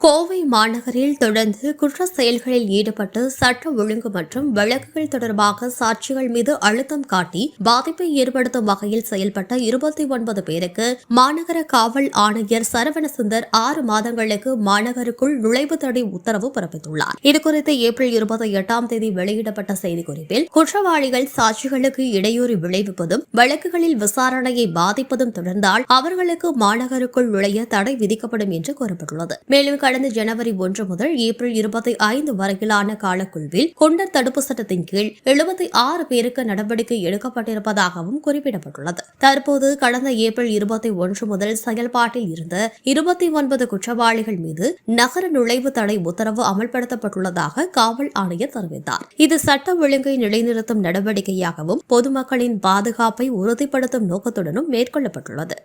கோவை மாநகரில் தொடர்ந்து குற்ற செயல்களில் ஈடுபட்டு சட்ட ஒழுங்கு மற்றும் வழக்குகள் தொடர்பாக சாட்சிகள் மீது அழுத்தம் காட்டி பாதிப்பை ஏற்படுத்தும் வகையில் செயல்பட்ட இருபத்தி ஒன்பது பேருக்கு மாநகர காவல் ஆணையர் சரவணசுந்தர் ஆறு மாதங்களுக்கு மாநகருக்குள் நுழைவு தடை உத்தரவு பிறப்பித்துள்ளார். இதுகுறித்து ஏப்ரல் இருபத்தி எட்டாம் தேதி வெளியிடப்பட்ட செய்திக்குறிப்பில் குற்றவாளிகள் சாட்சிகளுக்கு இடையூறு விளைவிப்பதும் வழக்குகளில் விசாரணையை பாதிப்பதும் தொடர்ந்தால் அவர்களுக்கு மாநகருக்குள் நுழைய தடை விதிக்கப்படும் என்று கூறப்பட்டுள்ளது. மேலும் கடந்த ஜனவரி ஒன்று முதல் ஏப்ரல் இருபத்தி ஐந்து வரையிலான காலக்குழுவில் குண்டர் தடுப்பு சட்டத்தின் கீழ் எழுபத்தி ஆறு பேருக்கு நடவடிக்கை எடுக்கப்பட்டிருப்பதாகவும் குறிப்பிடப்பட்டுள்ளது. தற்போது கடந்த ஏப்ரல் இருபத்தி ஒன்று முதல் செயல்பாட்டில் இருந்த இருபத்தி ஒன்பது குற்றவாளிகள் மீது நகர நுழைவு தடை உத்தரவு அமல்படுத்தப்பட்டுள்ளதாக காவல் ஆணையர் தெரிவித்தார். இது சட்ட ஒழுங்கை நிலைநிறுத்தும் நடவடிக்கையாகவும் பொதுமக்களின் பாதுகாப்பை உறுதிப்படுத்தும் நோக்கத்துடனும் மேற்கொள்ளப்பட்டுள்ளது.